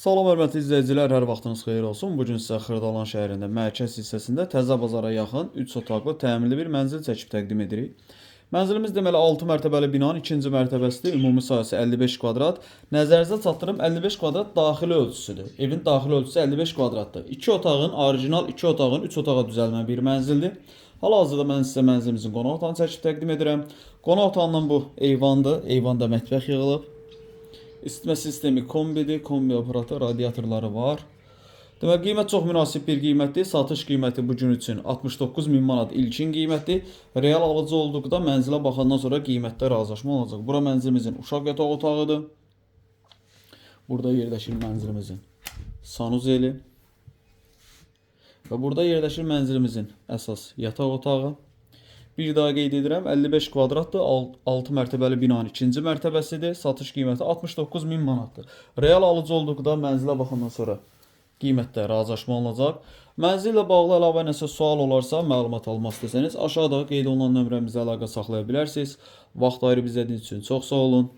Salam hörmətli izləyicilər, hər vaxtınız xeyir olsun. Bu gün sizə Xırdalan şəhərində mərkəz hissəsində Təzə bazara yaxın 3 otaqlı təmirli bir mənzil çəkib təqdim edirik. Mənzilimiz deməli 6 mərtəbəli binanın 2-ci mərtəbəsidir. Ümumi sahəsi 55 kvadrat. Nəzərinizə çatdırım 55 kvadrat daxili ölçüsüdür. Evin daxili ölçüsü 55 kvadratdır. 2 otağın, orijinal 2 otağın 3 otağa düzəlmə bir mənzildir. Hal-hazırda mən sizə mənzilimizin qonaq otağını çəkib təqdim edirəm. Qonaq otağından bu eyvandır. Eyvanda mətbəx yığılıb. İsitmə sistemi kombidir, kombi aparatı, radiatorları var. Demək qiymət çox münasib bir qiymətdir. Satış qiyməti bu gün üçün 69 min manat ilkin qiymətdir. Real alıcı olduqda mənzilə baxandan sonra qiymətdə razılaşma olacaq. Bura mənzilimizin uşaq yataq otağıdır. Burada yerləşir mənzilimizin sanuzeli. Və burada yerləşir mənzilimizin əsas yataq otağı. Bir daha qeyd edirəm, 55 kvadratdır, 6 mərtəbəli binanın ikinci mərtəbəsidir. Satış qiyməti 69 min manatdır. Real alıcı olduqda mənzilə baxandan sonra qiymətdə razılaşma olunacaq. Mənzillə bağlı əlavə nəsə sual olarsa, məlumat almaq istəsəniz aşağıda qeyd olunan nömrəmizə əlaqə saxlaya bilərsiniz. Vaxt ayırıb izlədiyiniz üçün çox sağ olun.